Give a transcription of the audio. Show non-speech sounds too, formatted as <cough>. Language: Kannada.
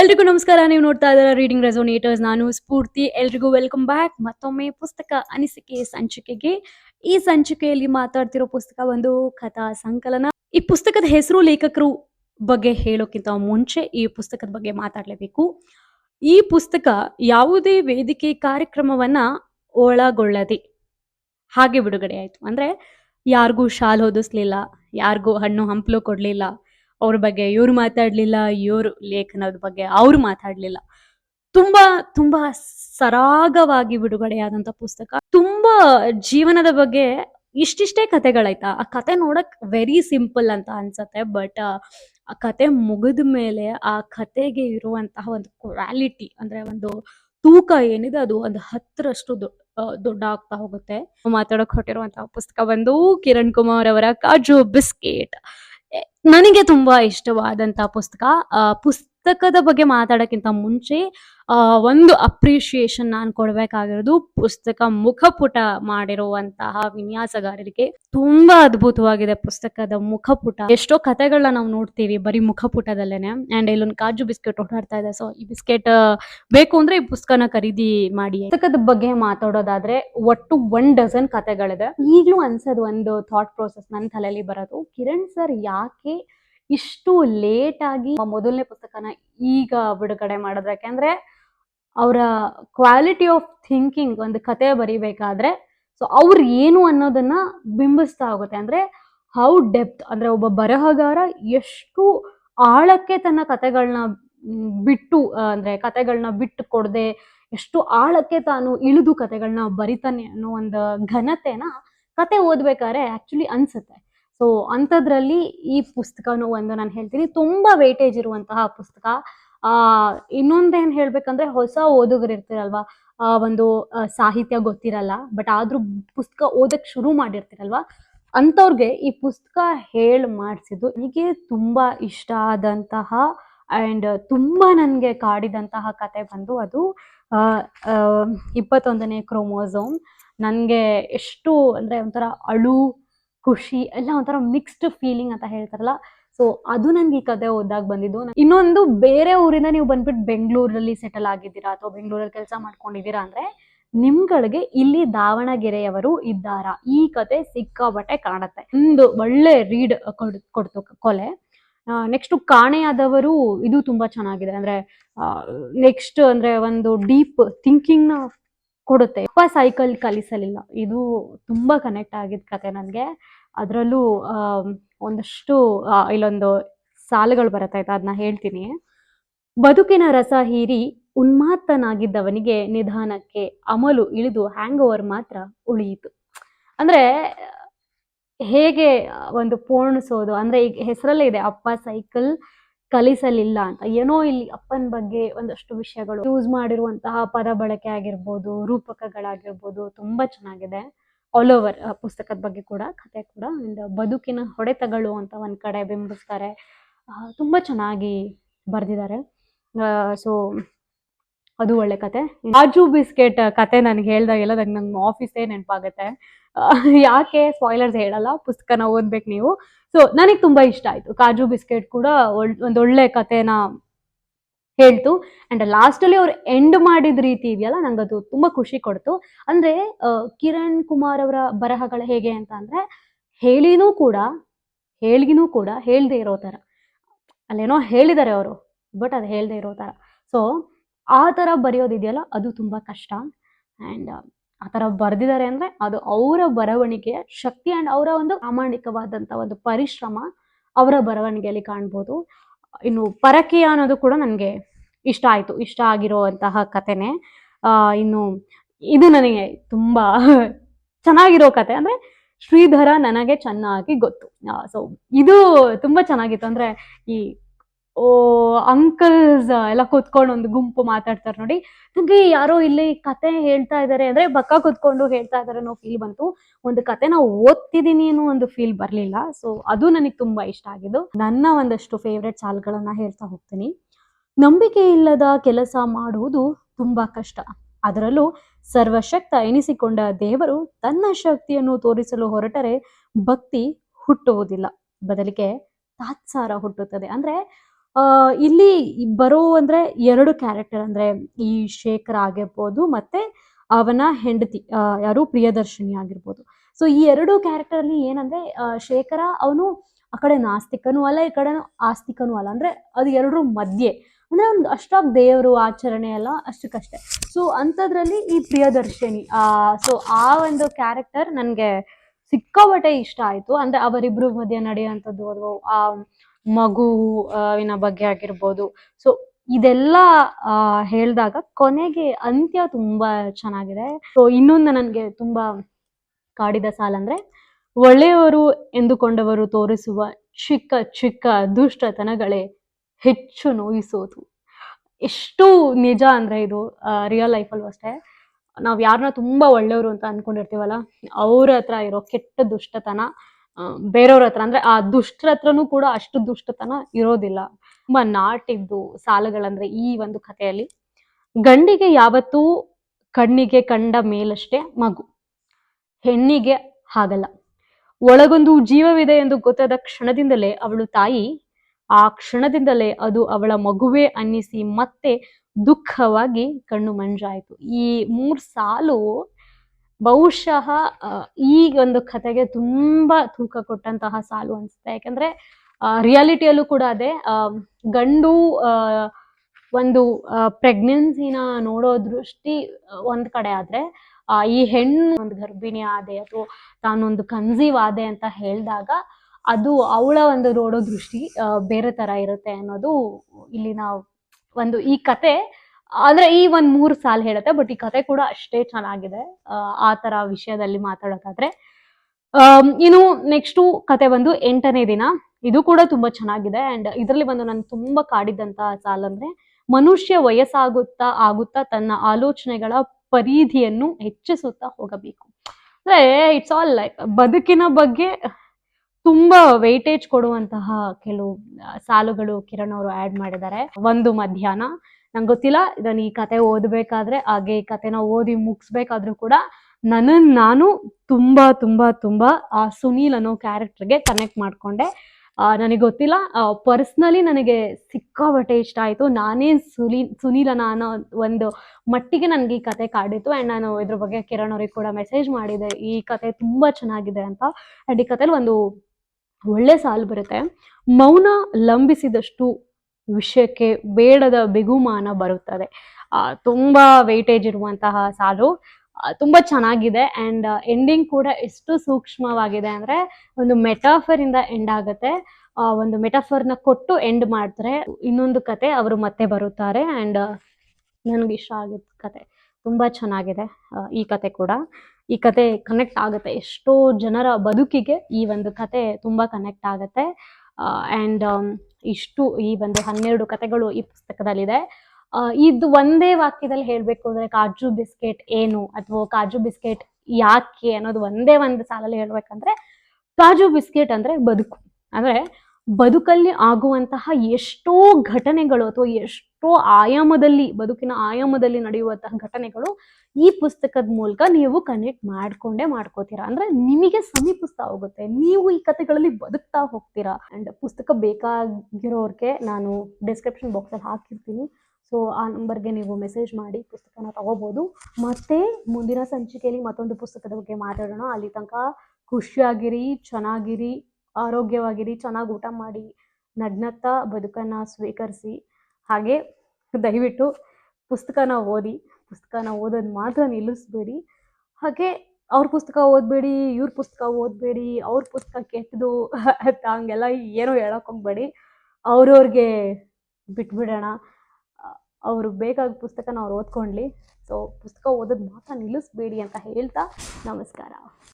ಎಲ್ರಿಗೂ ನಮಸ್ಕಾರ. ನೀವು ನೋಡ್ತಾ ಇದ್ದಾರೆ ರೀಡಿಂಗ್ ರೆಸೋನೇಟರ್ಸ್ ನಾನು ಸ್ಫೂರ್ತಿ. ಎಲ್ರಿಗೂ ವೆಲ್ಕಮ್ ಬ್ಯಾಕ್ ಮತ್ತೊಮ್ಮೆ ಪುಸ್ತಕ ಅನಿಸಿಕೆ ಸಂಚಿಕೆಗೆ. ಈ ಸಂಚಿಕೆಯಲ್ಲಿ ಮಾತಾಡ್ತಿರೋ ಪುಸ್ತಕ ಒಂದು ಕಥಾ ಸಂಕಲನ. ಈ ಪುಸ್ತಕದ ಹೆಸರು ಲೇಖಕರು ಬಗ್ಗೆ ಹೇಳೋಕ್ಕಿಂತ ಮುಂಚೆ ಈ ಪುಸ್ತಕದ ಬಗ್ಗೆ ಮಾತಾಡಲೇಬೇಕು. ಈ ಪುಸ್ತಕ ಯಾವುದೇ ವೇದಿಕೆ ಕಾರ್ಯಕ್ರಮವನ್ನ ಒಳಗೊಳ್ಳದೆ. ಹಾಗೆ ಬಿಡುಗಡೆ ಆಯ್ತು. ಅಂದ್ರೆ ಯಾರಿಗೂ ಶಾಲ್ ಹೊದಿಸ್ಲಿಲ್ಲ, ಯಾರಿಗೂ ಹಣ್ಣು ಹಂಪಲು ಕೊಡ್ಲಿಲ್ಲ ಅವ್ರ ಬಗ್ಗೆ, ಇವ್ರು ಮಾತಾಡ್ಲಿಲ್ಲ, ಇವ್ರು ಲೇಖನದ ಬಗ್ಗೆ ಅವ್ರು ಮಾತಾಡ್ಲಿಲ್ಲ. ತುಂಬಾ ತುಂಬಾ ಸರಾಗವಾಗಿ ಬಿಡುಗಡೆಯಾದಂತ ಪುಸ್ತಕ. ತುಂಬಾ ಜೀವನದ ಬಗ್ಗೆ ಇಷ್ಟಿಷ್ಟೇ ಕತೆಗಳಾಯ್ತಾ ಆ ಕತೆ ನೋಡಕ್ ವೆರಿ ಸಿಂಪಲ್ ಅಂತ ಅನ್ಸತ್ತೆ ಬಟ್ ಆ ಕತೆ ಮುಗಿದ ಮೇಲೆ ಆ ಕತೆಗೆ ಇರುವಂತಹ ಒಂದು ಕ್ವಾಲಿಟಿ ಅಂದ್ರೆ ಒಂದು ತೂಕ ಏನಿದೆ, ಅದು ಒಂದು ಹತ್ತರಷ್ಟು ದೊಡ್ಡ ದೊಡ್ಡ ಆಗ್ತಾ ಹೋಗುತ್ತೆ. ಮಾತಾಡಕ್ ಹೊಟ್ಟಿರುವಂತಹ ಪುಸ್ತಕ ಬಂದು ಕಿರಣ್ ಕುಮಾರ್ ಅವರ ಕಾಜು ಬಿಸ್ಕೆಟ್. ನನಗೆ ತುಂಬಾ ಇಷ್ಟವಾದಂತಹ ಪುಸ್ತಕ ಆ, ಪುಸ್ತಕದ ಬಗ್ಗೆ ಮಾತಾಡೋಕ್ಕಿಂತ ಮುಂಚೆ ಒಂದು ಅಪ್ರಿಶಿಯೇಷನ್ ನಾನು ಕೊಡಬೇಕಾಗಿರೋದು ಪುಸ್ತಕ ಮುಖಪುಟ ಮಾಡಿರುವಂತಹ ವಿನ್ಯಾಸಗಾರರಿಗೆ. ತುಂಬಾ ಅದ್ಭುತವಾಗಿದೆ ಪುಸ್ತಕದ ಮುಖಪುಟ. ಎಷ್ಟೋ ಕಥೆಗಳನ್ನ ನಾವು ನೋಡ್ತೀವಿ ಬರೀ ಮುಖಪುಟದಲ್ಲೇನೆ. ಅಂಡ್ ಇಲ್ಲೊಂದು ಕಾಜು ಬಿಸ್ಕೆಟ್ ಓಡಾಡ್ತಾ ಇದೆ. ಸೊ ಈ ಬಿಸ್ಕೆಟ್ ಬೇಕು ಅಂದ್ರೆ ಈ ಪುಸ್ತಕನ ಖರೀದಿ ಮಾಡಿ. ಪುಸ್ತಕದ ಬಗ್ಗೆ ಮಾತಾಡೋದಾದ್ರೆ ಒಟ್ಟು ಒನ್ ಡಜನ್ ಕಥೆಗಳಿದೆ. ಈಗಲೂ ಅನ್ಸೋದು ಒಂದು ಥಾಟ್ ಪ್ರೋಸೆಸ್ ನನ್ನ ತಲೆಯಲ್ಲಿ ಬರೋದು. ಕಿರಣ್ ಸರ್ ಯಾಕೆ ಇಷ್ಟು ಲೇಟ್ ಆಗಿ ಮೊದಲನೇ ಪುಸ್ತಕನ ಈಗ ಬಿಡುಗಡೆ ಮಾಡಿದ್ರು. ಯಾಕೆಂದ್ರೆ ಅವರ ಕ್ವಾಲಿಟಿ ಆಫ್ ಥಿಂಕಿಂಗ್ ಒಂದು ಕತೆ ಬರಿಬೇಕಾದ್ರೆ ಸೊ ಅವ್ರು ಏನು ಅನ್ನೋದನ್ನ ಬಿಂಬಿಸ್ತಾ ಹೋಗುತ್ತೆ. ಅಂದ್ರೆ ಹೌ ಡೆಪ್ತ್ ಅಂದ್ರೆ ಒಬ್ಬ ಬರಹಗಾರ ಎಷ್ಟು ಆಳಕ್ಕೆ ತನ್ನ ಕತೆಗಳನ್ನ ಬಿಟ್ಟು, ಅಂದ್ರೆ ಕತೆಗಳನ್ನ ಬಿಟ್ಟು ಕೊಡದೆ ಎಷ್ಟು ಆಳಕ್ಕೆ ತಾನು ಇಳಿದು ಕತೆಗಳನ್ನ ಬರಿತಾನೆ ಅನ್ನೋ ಒಂದು ಘನತೆನ ಕತೆ ಓದ್ಬೇಕಾದ್ರೆ ಆಕ್ಚುಲಿ ಅನ್ಸುತ್ತೆ. ಸೊ ಅಂಥದ್ರಲ್ಲಿ ಈ ಪುಸ್ತಕನೂ ಒಂದು ನಾನು ಹೇಳ್ತೀನಿ. ತುಂಬ ವೇಟೇಜ್ ಇರುವಂತಹ ಪುಸ್ತಕ. ಇನ್ನೊಂದೇನು ಹೇಳ್ಬೇಕಂದ್ರೆ ಹೊಸ ಓದುಗರು ಇರ್ತೀರಲ್ವಾ? ಆ, ಒಂದು ಸಾಹಿತ್ಯ ಗೊತ್ತಿರಲ್ಲ ಬಟ್ ಆದ್ರೂ ಪುಸ್ತಕ ಓದಕ್ಕೆ ಶುರು ಮಾಡಿರ್ತಿರಲ್ವಾ? ಅಂಥವ್ರಿಗೆ ಈ ಪುಸ್ತಕ ಹೇಳಿ ಮಾಡಿಸಿದ್ದು ನನಗೆ ತುಂಬ ಇಷ್ಟ ಆದಂತಹ ಅಂಡ್ ತುಂಬಾ ನನಗೆ ಕಾಡಿದಂತಹ ಕತೆ ಬಂದು ಅದು ಇಪ್ಪತ್ತೊಂದನೇ ಕ್ರೋಮೋಸೋಮ್. ನನಗೆ ಎಷ್ಟು ಅಂದ್ರೆ ಒಂಥರ ಅಳು ಖುಷಿ ಎಲ್ಲ ಒಂಥರ ಮಿಕ್ಸ್ಡ್ ಫೀಲಿಂಗ್ ಅಂತ ಹೇಳ್ತಾರಲ್ಲ. ಸೊ ಅದು ನನ್ಗೆ ಈ ಕತೆ ಓದಾಗ ಬಂದಿದ್ದು. ಇನ್ನೊಂದು ಬೇರೆ ಊರಿಂದ ನೀವು ಬಂದ್ಬಿಟ್ಟು ಬೆಂಗಳೂರಲ್ಲಿ ಸೆಟಲ್ ಆಗಿದ್ದೀರಾ ಅಥವಾ ಬೆಂಗಳೂರಲ್ಲಿ ಕೆಲಸ ಮಾಡ್ಕೊಂಡಿದ್ದೀರಾ ಅಂದ್ರೆ, ನಿಮ್ಗಳಿಗೆ ಇಲ್ಲಿ ದಾವಣಗೆರೆಯವರು ಇದ್ದಾರಾ? ಈ ಕತೆ ಸಿಕ್ಕಾಬಟ್ಟೆ ಕಾಣುತ್ತೆ. ಒಂದು ಒಳ್ಳೆ ರೀಡ್ ಕೊಡ್ತು ಕೊಲೆ. ನೆಕ್ಸ್ಟ್ ಕಾಣೆಯಾದವರು ಇದು ತುಂಬಾ ಚೆನ್ನಾಗಿದೆ. ಅಂದ್ರೆ ನೆಕ್ಸ್ಟ್ ಅಂದ್ರೆ ಒಂದು ಡೀಪ್ ಥಿಂಕಿಂಗ್ನ ಕೊಡುತ್ತೆ. ಅಪ್ಪ ಸೈಕಲ್ ಕಲಿಸಲಿಲ್ಲ. ಇದು ತುಂಬಾ ಕನೆಕ್ಟ್ ಆಗಿದ ಕತೆ ನನಗೆ. ಅದರಲ್ಲೂ ಒಂದಷ್ಟು ಇಲ್ಲೊಂದು ಸಾಲುಗಳು ಬರುತ್ತೆ ಆಯ್ತಾ? ಅದನ್ನ ಹೇಳ್ತೀನಿ. ಬದುಕಿನ ರಸ ಹೀರಿ ಉನ್ಮಾತ್ತನಾಗಿದ್ದವನಿಗೆ ನಿಧಾನಕ್ಕೆ ಅಮಲು ಇಳಿದು ಹ್ಯಾಂಗ್ ಓವರ್ ಮಾತ್ರ ಉಳಿಯಿತು. ಅಂದ್ರೆ, ಹೇಗೆ ಒಂದು ಪೂರ್ಣಿಸೋದು? ಅಂದ್ರೆ, ಈಗ ಹೆಸರಲ್ಲೇ ಇದೆ, ಅಪ್ಪ ಸೈಕಲ್ ಕಲಿಸಲಿಲ್ಲ ಅಂತ. ಏನೋ ಇಲ್ಲಿ ಅಪ್ಪನ ಬಗ್ಗೆ ಒಂದಷ್ಟು ವಿಷಯಗಳು. ಯೂಸ್ ಮಾಡಿರುವಂತಹ ಪದ ಬಳಕೆ ಆಗಿರ್ಬೋದು, ರೂಪಕಗಳಾಗಿರ್ಬೋದು, ತುಂಬಾ ಚೆನ್ನಾಗಿದೆ. ಆಲ್ ಓವರ್ ಪುಸ್ತಕದ ಬಗ್ಗೆ ಕೂಡ, ಕತೆ ಕೂಡ. ಒಂದು ಬದುಕಿನ ಹೊಡೆತಗಳು ಅಂತ ಒಂದು ಕಡೆ ಬಿಂಬಿಸ್ತಾರೆ. ತುಂಬ ಚೆನ್ನಾಗಿ ಬರೆದಿದ್ದಾರೆ. ಸೊ ಅದು ಒಳ್ಳೆ ಕತೆ. ಕಾಜು ಬಿಸ್ಕೆಟ್ ಕತೆ ನನಗೆ ಹೇಳ್ದಾಗೆಲ್ಲ ನಂಗೆ ನಮ್ಮ ಆಫೀಸೇ ನೆನಪಾಗುತ್ತೆ. ಯಾಕೆ ಸ್ಪಾಯ್ಲರ್ಸ್ ಹೇಳಲ್ಲ, ಪುಸ್ತಕನ ಓದ್ಬೇಕು ನೀವು. ಸೊ ನನಗೆ ತುಂಬಾ ಇಷ್ಟ ಆಯಿತು. ಕಾಜು ಬಿಸ್ಕೆಟ್ ಕೂಡ ಒಳ್- ಒಂದ್ ಒಳ್ಳೆ ಕತೆನ ಹೇಳ್ತು. ಅಂಡ್ ಲಾಸ್ಟ್ ಅಲ್ಲಿ ಅವ್ರು ಎಂಡ್ ಮಾಡಿದ ರೀತಿ ಇದೆಯಲ್ಲ ನಂಗೆ ಅದು ತುಂಬಾ ಖುಷಿ ಕೊಡ್ತು. ಅಂದ್ರೆ ಕಿರಣ್ ಕುಮಾರ್ ಅವರ ಬರಹಗಳು ಹೇಗೆ ಅಂತ ಅಂದ್ರೆ, ಹೇಳಿನೂ ಕೂಡ, ಹೇಳಿಗಿನೂ ಕೂಡ ಹೇಳ್ದೆ ಇರೋ ತರ ಅಲ್ಲೇನೋ ಹೇಳಿದ್ದಾರೆ ಅವರು ಬಟ್ ಅದು ಹೇಳ್ದೆ ಇರೋ ತರ ಸೊ ಆ ತರ ಬರೆಯೋದಿದೆಯಲ್ಲ ಅದು ತುಂಬಾ ಕಷ್ಟ. ಅಂಡ್ ಆ ತರ ಬರೆದಿದ್ದಾರೆ ಅಂದ್ರೆ, ಅದು ಅವರ ಬರವಣಿಗೆಯ ಶಕ್ತಿ ಅಂಡ್ ಅವರ ಒಂದು ಪ್ರಾಮಾಣಿಕವಾದಂತ ಒಂದು ಪರಿಶ್ರಮ ಅವರ ಬರವಣಿಗೆಯಲ್ಲಿ ಕಾಣ್ಬೋದು. ಇನ್ನು ಪರಕೀಯ ಅನ್ನೋದು ಕೂಡ ನನಗೆ ಇಷ್ಟ ಆಯಿತು ಇಷ್ಟ ಆಗಿರುವಂತಹ ಕತೆನೆ. ಆ, ಇನ್ನು ಇದು ನನಗೆ ತುಂಬ ಚೆನ್ನಾಗಿರೋ ಕತೆ. ಅಂದರೆ ಶ್ರೀಧರ ನನಗೆ ಚೆನ್ನಾಗಿ ಗೊತ್ತು. ಸೊ ಇದು ತುಂಬ ಚೆನ್ನಾಗಿತ್ತು. ಅಂದರೆ ಈ ಓ ಅಂಕಲ್ಸ್ ಎಲ್ಲ ಕೂತ್ಕೊಂಡು ಒಂದು ಗುಂಪು ಮಾತಾಡ್ತಾರೆ ನೋಡಿ. ನಂಗೆ ಯಾರೋ ಇಲ್ಲಿ ಕತೆ ಹೇಳ್ತಾ ಇದ್ದಾರೆ ಅಂದ್ರೆ ಬಕ್ಕ ಕೂತ್ಕೊಂಡು ಹೇಳ್ತಾ ಇದಾರೆ ಅನ್ನೋ ಫೀಲ್ ಬಂತು. ಒಂದು ಕತೆ ನಾವು ಓದ್ತಿದ್ದೀನಿ ಅನ್ನೋ ಒಂದು ಫೀಲ್ ಬರ್ಲಿಲ್ಲ. ಸೊ ಅದು ನನಗೆ ತುಂಬಾ ಇಷ್ಟ ಆಗಿದ್ದು. ನನ್ನ ಒಂದಷ್ಟು ಫೇವ್ರೆಟ್ ಸಾಲ್ಗಳನ್ನ ಹೇಳ್ತಾ ಹೋಗ್ತೀನಿ. ನಂಬಿಕೆ ಇಲ್ಲದ ಕೆಲಸ ಮಾಡುವುದು ತುಂಬಾ ಕಷ್ಟ. ಅದರಲ್ಲೂ ಸರ್ವಶಕ್ತ ಎನಿಸಿಕೊಂಡ ದೇವರು ತನ್ನ ಶಕ್ತಿಯನ್ನು ತೋರಿಸಲು ಹೊರಟರೆ ಭಕ್ತಿ ಹುಟ್ಟುವುದಿಲ್ಲ. ಬದಲಿಗೆ ತಾತ್ಸಾರ ಹುಟ್ಟುತ್ತದೆ. ಅಂದ್ರೆ ಇಲ್ಲಿ ಬರೋ ಅಂದ್ರೆ ಎರಡು ಕ್ಯಾರೆಕ್ಟರ್ ಅಂದ್ರೆ ಈ ಶೇಖರ್ ಆಗಿರ್ಬೋದು ಮತ್ತೆ ಅವನ ಹೆಂಡತಿ ಯಾರು ಪ್ರಿಯದರ್ಶಿನಿ ಆಗಿರ್ಬೋದು. ಸೊ ಈ ಎರಡು ಕ್ಯಾರೆಕ್ಟರ್ ಅಲ್ಲಿ ಏನಂದ್ರೆ ಆ, ಶೇಖರ ಅವನು ಆ ಕಡೆ ನಾಸ್ತಿಕನೂ ಅಲ್ಲ ಈ ಕಡೆ ಆಸ್ತಿಕನೂ ಅಲ್ಲ. ಅಂದ್ರೆ ಅದು ಎರಡರ ಮಧ್ಯೆ. ಅಂದ್ರೆ ಒಂದು ಅಷ್ಟಾಗಿ ದೇವರು ಆಚರಣೆ ಎಲ್ಲ ಅಷ್ಟಕ್ಕಷ್ಟೇ. ಸೊ ಅಂಥದ್ರಲ್ಲಿ ಈ ಪ್ರಿಯದರ್ಶಿನಿ ಆ ಸೊ ಆ ಒಂದು ಕ್ಯಾರೆಕ್ಟರ್ ನನಗೆ ಸಿಕ್ಕಾಪಟ್ಟೆ ಇಷ್ಟ ಆಯ್ತು. ಅಂದ್ರೆ ಅವರಿಬ್ರು ಮಧ್ಯೆ ನಡೆಯುವಂಥದ್ದು ಅದು ಆ ಮಗು ಆ, ವಿನ ಬಗ್ಗೆ ಆಗಿರ್ಬೋದು. ಸೊ ಇದೆಲ್ಲ ಹೇಳ್ದಾಗ ಕೊನೆಗೆ ಅಂತ್ಯ ತುಂಬಾ ಚೆನ್ನಾಗಿದೆ. ಸೊ ಇನ್ನೊಂದು ನನಗೆ ತುಂಬಾ ಕಾಡಿದ ಸಾಲಂದ್ರೆ ಒಳ್ಳೆಯವರು ಎಂದುಕೊಂಡವರು ತೋರಿಸುವ ಚಿಕ್ಕ ಚಿಕ್ಕ ದುಷ್ಟತನಗಳೇ ಹೆಚ್ಚು ನೋಯಿಸೋದು. ಎಷ್ಟು ನಿಜ ಅಂದ್ರೆ ಇದು ರಿಯಲ್ ಲೈಫಲ್ಲೂ ಅಷ್ಟೇ. ನಾವು ಯಾರನ್ನ ತುಂಬಾ ಒಳ್ಳೆಯವರು ಅಂತ ಅನ್ಕೊಂಡಿರ್ತೀವಲ್ಲ ಅವ್ರ ಹತ್ರ ಇರೋ ಕೆಟ್ಟ ದುಷ್ಟತನ ಬೇರೆಯವ್ರ ಹತ್ರ. ಅಂದ್ರೆ ಆ ದುಷ್ಟರ ಹತ್ರನೂ ಕೂಡ ಅಷ್ಟು ದುಷ್ಟತನ ಇರೋದಿಲ್ಲ. ತುಂಬಾ ನಾಟಿದ್ದು ಸಾಲಗಳಂದ್ರೆ ಈ ಒಂದು ಕಥೆಯಲ್ಲಿ. ಗಂಡಿಗೆ ಯಾವತ್ತೂ ಕಣ್ಣಿಗೆ ಕಂಡ ಮೇಲಷ್ಟೇ ಮಗು. ಹೆಣ್ಣಿಗೆ ಹಾಗಲ್ಲ. ಒಳಗೊಂದು ಜೀವವಿದೆ ಎಂದು ಗೊತ್ತಾದ ಕ್ಷಣದಿಂದಲೇ ಅವಳು ತಾಯಿ, ಆ ಕ್ಷಣದಿಂದಲೇ ಅದು ಅವಳ ಮಗುವೇ ಅನ್ನಿಸಿ ಮತ್ತೆ ದುಃಖವಾಗಿ ಕಣ್ಣು ಮಂಜಾಯಿತು. ಈ ಮೂರ್ ಸಾಲು ಬಹುಶಃ ಈ ಒಂದು ಕಥೆಗೆ ತುಂಬಾ ತೂಕ ಕೊಟ್ಟಂತಹ ಸಾಲು ಅನಿಸುತ್ತೆ. ಯಾಕಂದ್ರೆ ರಿಯಾಲಿಟಿಯಲ್ಲೂ ಕೂಡ ಅದೇ ಗಂಡು ಒಂದು ಪ್ರೆಗ್ನೆನ್ಸಿನ ನೋಡೋ ದೃಷ್ಟಿ ಒಂದ್ ಕಡೆ ಆದ್ರೆ ಈ ಹೆಣ್ಣು ಒಂದು ಗರ್ಭಿಣಿ ಆದೆ ಅಥವಾ ತಾನೊಂದು ಕನ್ಸೀವ್ ಆದೆ ಅಂತ ಹೇಳಿದಾಗ, ಅದು ಅವಳ ಒಂದು ನೋಡೋ ದೃಷ್ಟಿ ಬೇರೆ ತರ ಇರುತ್ತೆ ಅನ್ನೋದು ಇಲ್ಲಿನ ಒಂದು ಈ ಕತೆ ಅಂದ್ರೆ ಈ ಒಂದ್ ಮೂರು ಸಾಲ್ ಹೇಳುತ್ತೆ ಬಟ್ ಈ ಕತೆ ಕೂಡ ಅಷ್ಟೇ ಚೆನ್ನಾಗಿದೆ. ಆ, ತರ ವಿಷಯದಲ್ಲಿ ಮಾತಾಡೋಕಾದ್ರೆ ಇನ್ನು ನೆಕ್ಸ್ಟ್ ಕತೆ ಬಂದು ಎಂಟನೇ ದಿನ. ಇದು ಕೂಡ ತುಂಬಾ ಚೆನ್ನಾಗಿದೆ ಅಂಡ್ ಇದರಲ್ಲಿ ಬಂದು ನಾನು ತುಂಬಾ ಕಾಡಿದಂತ ಸಾಲಂದ್ರೆ ಮನುಷ್ಯ ವಯಸ್ಸಾಗುತ್ತಾ ಆಗುತ್ತಾ ತನ್ನ ಆಲೋಚನೆಗಳ ಪರಿಧಿಯನ್ನು ಹೆಚ್ಚಿಸುತ್ತಾ ಹೋಗಬೇಕು. ಅಂದ್ರೆ ಇಟ್ಸ್ ಆಲ್ ಲೈಕ್ ಬದುಕಿನ ಬಗ್ಗೆ ತುಂಬಾ ವೆಯ್ಟೇಜ್ ಕೊಡುವಂತಹ ಕೆಲವು ಸಾಲುಗಳು ಕಿರಣ್ ಅವರು ಆಡ್ ಮಾಡಿದ್ದಾರೆ. ಒಂದು ಮಧ್ಯಾಹ್ನ. ನಂಗೆ ಗೊತ್ತಿಲ್ಲ. ನಾನು ಈ ಕತೆ ಓದಬೇಕಾದ್ರೆ ಹಾಗೆ ಈ ಕತೆನ ಓದಿ ಮುಗಿಸ್ಬೇಕಾದ್ರೂ ಕೂಡ ನನ್ನನ್ನು ನಾನು ತುಂಬ ತುಂಬ ತುಂಬ, ಆ ಸುನೀಲ್ ಅನ್ನೋ ಕ್ಯಾರೆಕ್ಟರ್ಗೆ ಕನೆಕ್ಟ್ ಮಾಡ್ಕೊಂಡೆ. ನನಗೆ ಗೊತ್ತಿಲ್ಲ. ಪರ್ಸ್ನಲಿ ನನಗೆ ಸಿಕ್ಕಾಬಟ್ಟೆ ಇಷ್ಟ ಆಯಿತು. ನಾನೇ ಸುನಿ ಸುನೀಲನ ಅನ್ನೋ ಒಂದು ಮಟ್ಟಿಗೆ ನನಗೆ ಈ ಕತೆ ಕಾಡಿತ್ತು. ಆ್ಯಂಡ್ ನಾನು ಇದ್ರ ಬಗ್ಗೆ ಕಿರಣ್ ಅವ್ರಿಗೆ ಕೂಡ ಮೆಸೇಜ್ ಮಾಡಿದೆ. ಈ ಕತೆ ತುಂಬ ಚೆನ್ನಾಗಿದೆ ಅಂತ. ಆ್ಯಂಡ್ ಈ ಕತೆಲಿ ಒಂದು ಒಳ್ಳೆ ಸಾಲು ಬರುತ್ತೆ. ಮೌನ ಲಂಬಿಸಿದಷ್ಟು ವಿಷಯಕ್ಕೆ ಬೇಡದ ಬಿಗುಮಾನ ಬರುತ್ತದೆ. ತುಂಬ ವೆಯ್ಟೇಜ್ ಇರುವಂತಹ ಸಾಲು ತುಂಬ ಚೆನ್ನಾಗಿದೆ. ಅಂಡ್ ಎಂಡಿಂಗ್ ಕೂಡ ಎಷ್ಟು ಸೂಕ್ಷ್ಮವಾಗಿದೆ ಅಂದ್ರೆ ಒಂದು ಮೆಟಾಫರ್ ಇಂದ ಎಂಡ್ ಆಗುತ್ತೆ. ಒಂದು ಮೆಟಾಫರ್ನ ಕೊಟ್ಟು ಎಂಡ್ ಮಾಡ್ತಾರೆ. ಇನ್ನೊಂದು ಕತೆ ಅವರು ಮತ್ತೆ ಬರುತ್ತಾರೆ. ಅಂಡ್ ನನಗೆ ಇಷ್ಟ ಆಗಿದ್ದ ಕತೆ. ತುಂಬಾ ಚೆನ್ನಾಗಿದೆ ಈ ಕತೆ ಕೂಡ. ಈ ಕತೆ ಕನೆಕ್ಟ್ ಆಗುತ್ತೆ. ಎಷ್ಟೋ ಜನರ ಬದುಕಿಗೆ ಈ ಒಂದು ಕತೆ ತುಂಬಾ ಕನೆಕ್ಟ್ ಆಗುತ್ತೆ. ಆ್ಯಂಡ್ ಇಷ್ಟು ಈ ಒಂದು ಹನ್ನೆರಡು ಕತೆಗಳು ಈ ಪುಸ್ತಕದಲ್ಲಿದೆ. ಇದು ಒಂದೇ ವಾಕ್ಯದಲ್ಲಿ ಹೇಳಬೇಕು ಅಂದ್ರೆ ಕಾಜು ಬಿಸ್ಕೆಟ್ ಏನು ಅಥವಾ ಕಾಜು ಬಿಸ್ಕೆಟ್ ಯಾಕೆ ಅನ್ನೋದು ಒಂದೇ ಒಂದು ಸಾಲಲ್ಲಿ ಹೇಳ್ಬೇಕಂದ್ರೆ ಕಾಜು ಬಿಸ್ಕೆಟ್ ಅಂದ್ರೆ ಬದುಕು. ಅಂದ್ರೆ ಬದುಕಲ್ಲಿ ಆಗುವಂತಹ ಎಷ್ಟೋ ಘಟನೆಗಳು ಅಥವಾ ಎಷ್ಟೋ ಆಯಾಮದಲ್ಲಿ ಬದುಕಿನ ಆಯಾಮದಲ್ಲಿ ನಡೆಯುವಂತಹ ಘಟನೆಗಳು ಈ ಪುಸ್ತಕದ ಮೂಲಕ ನೀವು ಕನೆಕ್ಟ್ ಮಾಡ್ಕೊಂಡೇ ಮಾಡ್ಕೋತೀರಾ. ಅಂದ್ರೆ ನಿಮಗೆ ಸಮೀಪಿಸ್ತಾ ಹೋಗುತ್ತೆ. ನೀವು ಈ ಕಥೆಗಳಲ್ಲಿ ಬದುಕ್ತಾ ಹೋಗ್ತೀರಾ. ಅಂಡ್ ಪುಸ್ತಕ ಬೇಕಾಗಿರೋರ್ಗೆ ನಾನು ಡಿಸ್ಕ್ರಿಪ್ಷನ್ ಬಾಕ್ಸಲ್ಲಿ ಹಾಕಿರ್ತೀನಿ. ಸೊ ಆ ನಂಬರ್ಗೆ ನೀವು ಮೆಸೇಜ್ ಮಾಡಿ ಪುಸ್ತಕನ ತಗೋಬೋದು. ಮತ್ತೆ ಮುಂದಿನ ಸಂಚಿಕೆಯಲ್ಲಿ ಮತ್ತೊಂದು ಪುಸ್ತಕದ ಬಗ್ಗೆ ಮಾತಾಡೋಣ. ಅಲ್ಲಿ ತನಕ ಖುಷಿಯಾಗಿರಿ, ಚೆನ್ನಾಗಿರಿ, ಆರೋಗ್ಯವಾಗಿರಿ, ಚೆನ್ನಾಗಿ ಊಟ ಮಾಡಿ ನಗ್ನಗ್ತಾ ಬದುಕನ್ನು ಸ್ವೀಕರಿಸಿ. ಹಾಗೆ ದಯವಿಟ್ಟು ಪುಸ್ತಕನ ಓದಿ. ಪುಸ್ತಕನ ಓದೋದು ಮಾತ್ರ ನಿಲ್ಲಿಸ್ಬೇಡಿ. ಹಾಗೆ ಅವ್ರ ಪುಸ್ತಕ ಓದಬೇಡಿ, ಇವ್ರ ಪುಸ್ತಕ ಓದಬೇಡಿ, ಅವ್ರ ಪುಸ್ತಕ ಕೆಟ್ಟದು <laughs> ಹಂಗೆಲ್ಲ ಏನೋ ಹೇಳೋಕೆ ಹೋಗ್ಬೇಡಿ. ಅವ್ರವ್ರಿಗೆ ಬಿಟ್ಬಿಡೋಣ. ಅವರು ಬೇಕಾದ ಪುಸ್ತಕನ ಅವ್ರು ಓದ್ಕೊಂಡ್ಲಿ. ಸೊ ಪುಸ್ತಕ ಓದೋದು ಮಾತ್ರ ನಿಲ್ಲಿಸ್ಬೇಡಿ ಅಂತ ಹೇಳ್ತಾ ನಮಸ್ಕಾರ.